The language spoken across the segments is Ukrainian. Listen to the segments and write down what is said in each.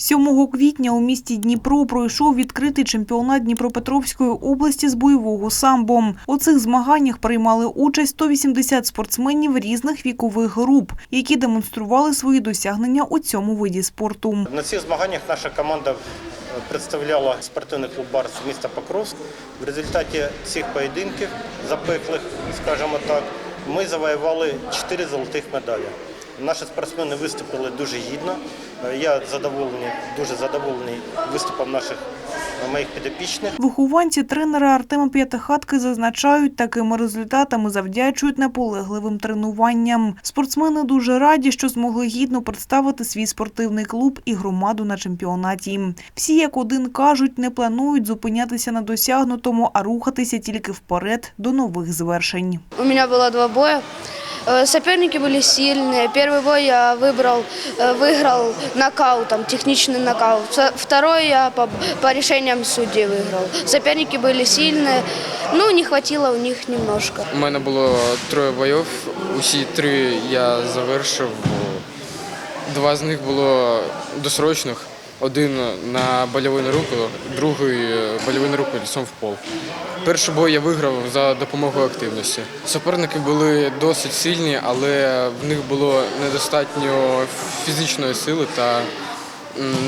7 квітня у місті Дніпро пройшов відкритий чемпіонат Дніпропетровської області з бойового самбо. У цих змаганнях приймали участь 180 спортсменів різних вікових груп, які демонстрували свої досягнення у цьому виді спорту. На цих змаганнях наша команда е, представляла спортивний клуб «Барс» міста Покровськ. В результаті цих поєдинків, запеклих, скажімо так, ми завоювали 4 золотих медалі. Наші спортсмени виступили дуже гідно. Е, Я задоволений, дуже задоволений виступом наших е, моїх підопічних. Вихованці тренера Артема П'ятихатки зазначають, такими результатами завдячують наполегливим тренуванням. Спортсмени дуже раді, що змогли гідно представити свій спортивний клуб і громаду на чемпіонаті. Всі як один кажуть, не планують зупинятися на досягнутому, а рухатися тільки вперед до нових звершень. У меня было два боя. Э, Соперники были сильные. Первый бой я выбрал, э, выиграл нокаутом, техничный нокаут. Со- Второй я по, по решениям судей выиграл. Соперники были сильные, ну не хватило у них немножко. У мене було троє бойов. Усі три я завершив. Два з них було досрочних. Один на больову руку, другий больову руку лісом в пол. Перший бой я виграв за допомогою активності. Суперники були досить сильні, але в них було недостатньо фізичної сили та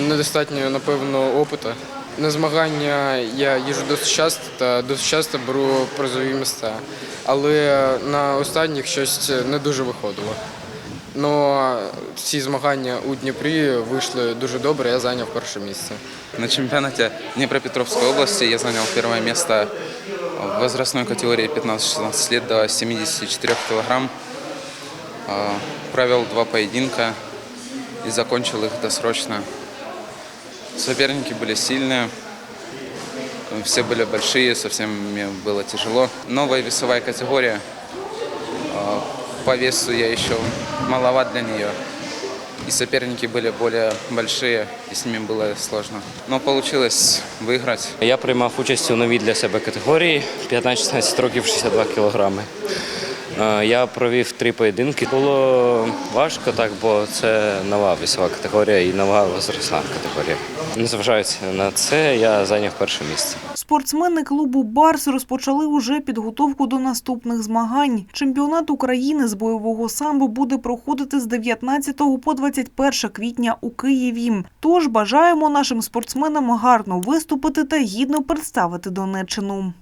недостатньо, напевно, опиту. На змагання я їжджу досить часто та досить часто беру призові місця. Але на останніх щось не дуже виходило. Ну, ці змагання у Дніпрі вийшли дуже добре, я зайняв перше місце. На чемпионате Днепропетровской области я занял первое место в возрастной категории 15-16 лет до 74 килограмм. А, Провел два поединка и закончил их досрочно. Соперники были сильные, все были большие, со всеми было тяжело. Новая весовая категория. А, По весу я еще маловат для нее. И соперники были более большие, и с ними было сложно. Но получилось выиграть. Я приймав участь у новій для себе категорії 15-16 років 62 кілограми. Е, Я провів три поєдинки. Було важко так, бо це нова вісова категорія і нова возрастна категорія. Незважаючи на це, я зайняв перше місце. Спортсмени клубу Барс розпочали уже підготовку до наступних змагань. Чемпіонат України з бойового самбо буде проходити з 19 по 21 квітня у Києві. Тож бажаємо нашим спортсменам гарно виступити та гідно представити Донеччину.